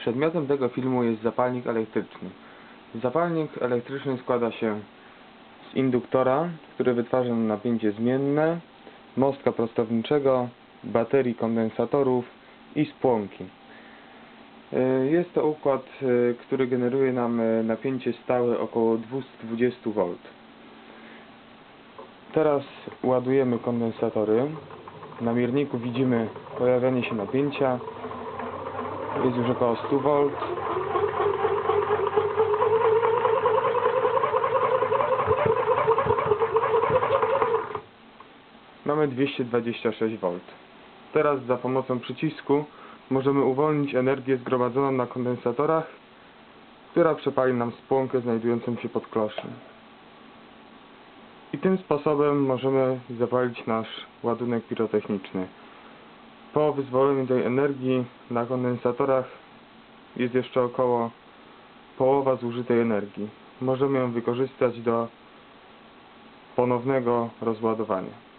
Przedmiotem tego filmu jest zapalnik elektryczny. Zapalnik elektryczny składa się z induktora, który wytwarza napięcie zmienne, mostka prostowniczego, baterii kondensatorów i spłonki. Y, Jest to układ, y, który generuje nam y, napięcie stałe około 220 V. Teraz ładujemy kondensatory. Na mierniku widzimy pojawianie się napięcia. Jest już około 100 V. Mamy 226 V. Teraz za pomocą przycisku możemy uwolnić energię zgromadzoną na kondensatorach, która przepali nam spłonkę znajdującą się pod kloszem. I tym sposobem możemy zapalić nasz ładunek pirotechniczny. Po wyzwoleniu tej energii na kondensatorach jest jeszcze około połowa zużytej energii. Możemy ją wykorzystać do ponownego rozładowania.